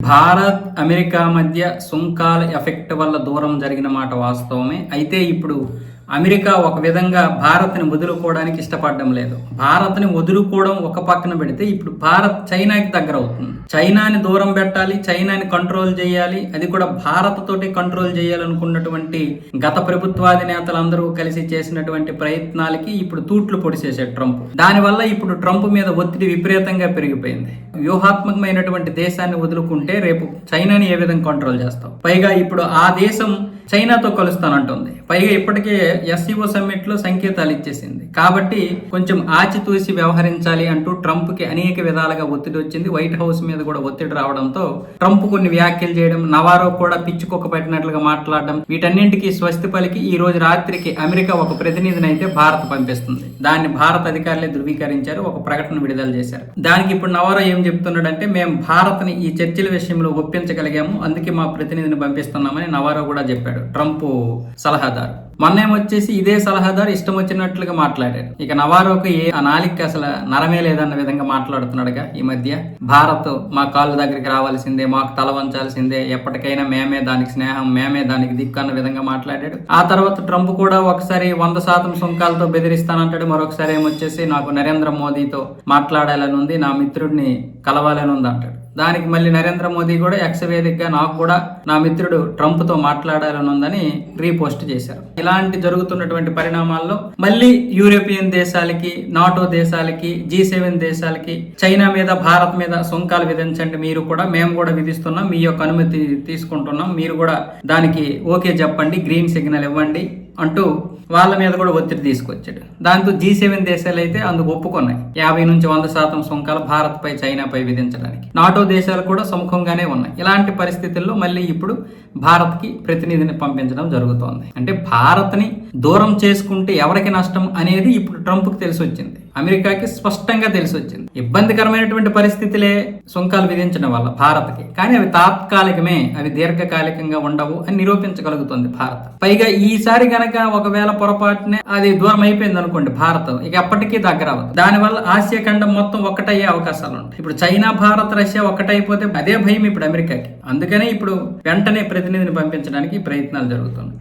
Bharat America మధ్య సుంకాల effect వల్ల దూరం జరిగిన మాట వాస్తవమే. అయితే ఇప్పుడు అమెరికా ఒక విధంగా భారత్ని వదులుకోవడానికి ఇష్టపడడం లేదు. భారత్ని వదులుకోవడం ఒక పక్కన పెడితే ఇప్పుడు భారత్ చైనాకి దగ్గర అవుతుంది. చైనాని దూరం పెట్టాలి చైనాని కంట్రోల్ చేయాలి అది కూడా భారత్ తోటి కంట్రోల్ చేయాలనుకున్నటువంటి గత ప్రభుత్వాధినేతలందరూ కలిసి చేసినటువంటి ప్రయత్నాలకి ఇప్పుడు తూట్లు పొడిచేశాడు ట్రంప్. దానివల్ల ఇప్పుడు ట్రంప్ మీద ఒత్తిడి విపరీతంగా పెరిగిపోయింది. వ్యూహాత్మకమైనటువంటి దేశాన్ని వదులుకుంటే రేపు చైనాని ఏ విధంగా కంట్రోల్ చేస్తాం? పైగా ఇప్పుడు ఆ దేశం చైనాతో కలుస్తానంటుంది. పైగా ఇప్పటికే ఎస్సీఓ సమ్మిట్లో సంకేతాలు ఇచ్చేసింది. కాబట్టి కొంచెం ఆచితూసి వ్యవహరించాలి అంటూ ట్రంప్కి అనేక విధాలుగా ఒత్తిడి వచ్చింది. వైట్ హౌస్ మీద కూడా ఒత్తిడి రావడంతో ట్రంప్ కొన్ని వ్యాఖ్యలు చేయడం నవారో కూడా పిచ్చుకొక్క పెట్టినట్లుగా మాట్లాడడం వీటన్నింటికి స్వస్తి పలికి ఈ రోజు రాత్రికి అమెరికా ఒక ప్రతినిధిని అయితే భారత్ పంపిస్తుంది. దాన్ని భారత అధికారులే ధృవీకరించారు ఒక ప్రకటన విడుదల చేశారు. దానికి ఇప్పుడు నవారో ఏం చెప్తున్నాడంటే మేము భారత్ని ఈ చర్చల విషయంలో ఒప్పించగలిగాము అందుకే మా ప్రతినిధిని పంపిస్తున్నామని నవారో కూడా చెప్పాడు. ట్రంప్ సలహాదారు. మొన్నేమొచ్చేసి ఇదే సలహాదారు ఇష్టం వచ్చినట్లుగా మాట్లాడాడు. ఇక నవారోకి ఏ ఆ నాలికి అసలు నరమే లేదన్న విధంగా మాట్లాడుతున్నాడుగా ఈ మధ్య. భారత్ మా కాళ్ళ దగ్గరికి రావాల్సిందే మాకు తల వంచాల్సిందే ఎప్పటికైనా మేమే దానికి స్నేహం మేమే దానికి దిక్కు అన్న విధంగా మాట్లాడాడు. ఆ తర్వాత ట్రంప్ కూడా ఒకసారి వంద శాతం సుంకాలతో బెదిరిస్తానంటాడు. మరొకసారి ఏమొచ్చేసి నాకు నరేంద్ర మోదీతో మాట్లాడాలని ఉంది నా మిత్రుడిని కలవాలని ఉంది అంటాడు. దానికి మళ్ళీ నరేంద్ర మోదీ కూడా ఎక్సవేదికగా నాకు కూడా నా మిత్రుడు ట్రంప్తో మాట్లాడాలని ఉందని రీపోస్ట్ చేశారు. ఇలాంటి జరుగుతున్నటువంటి పరిణామాల్లో మళ్ళీ యూరోపియన్ దేశాలకి నాటో దేశాలకి జీ సెవెన్ దేశాలకి చైనా మీద భారత్ మీద సుంకాలు విధించండి మీరు కూడా. మేము కూడా విధిస్తున్నాం. మీ యొక్క అనుమతి తీసుకుంటున్నాం. మీరు కూడా దానికి ఓకే చెప్పండి. గ్రీన్ సిగ్నల్ ఇవ్వండి అంటూ వాళ్ళ మీద కూడా ఒత్తిడి తీసుకొచ్చాడు. దాంతో జీ సెవెన్ దేశాలు అయితే అందుకు ఒప్పుకున్నాయి. యాభై నుంచి వంద శాతం సుంకాలు భారత్ పై చైనాపై విధించడానికి. నాటో దేశాలు కూడా సముఖంగానే ఉన్నాయి. ఇలాంటి పరిస్థితుల్లో మళ్ళీ ఇప్పుడు భారత్కి ప్రతినిధిని పంపించడం జరుగుతోంది. అంటే భారత్ని దూరం చేసుకుంటే ఎవరికి నష్టం అనేది ఇప్పుడు ట్రంప్కి తెలిసి వచ్చింది అమెరికాకి స్పష్టంగా తెలిసి వచ్చింది ఇబ్బందికరమైనటువంటి పరిస్థితులే సుంకాలు విధించడం వల్ల భారత్కి. కానీ అవి తాత్కాలికమే అవి దీర్ఘకాలికంగా ఉండవు అని నిరూపించగలుగుతుంది భారత్. పైగా ఈసారి గనక ఒకవేళ పొరపాటునే అది దూరం అయిపోయింది అనుకోండి భారత్. ఇక ఎప్పటికీ దగ్గర అవ్వదు దానివల్ల ఆసియా ఖండం మొత్తం ఒకటయ్యే అవకాశాలు ఉంటాయి ఇప్పుడు చైనా భారత్ రష్యా ఒకటైపోతే అదే భయం ఇప్పుడు అమెరికాకి. అందుకనే ఇప్పుడు వెంటనే ప్రతినిధిని పంపించడానికి ప్రయత్నాలు జరుగుతున్నాయి.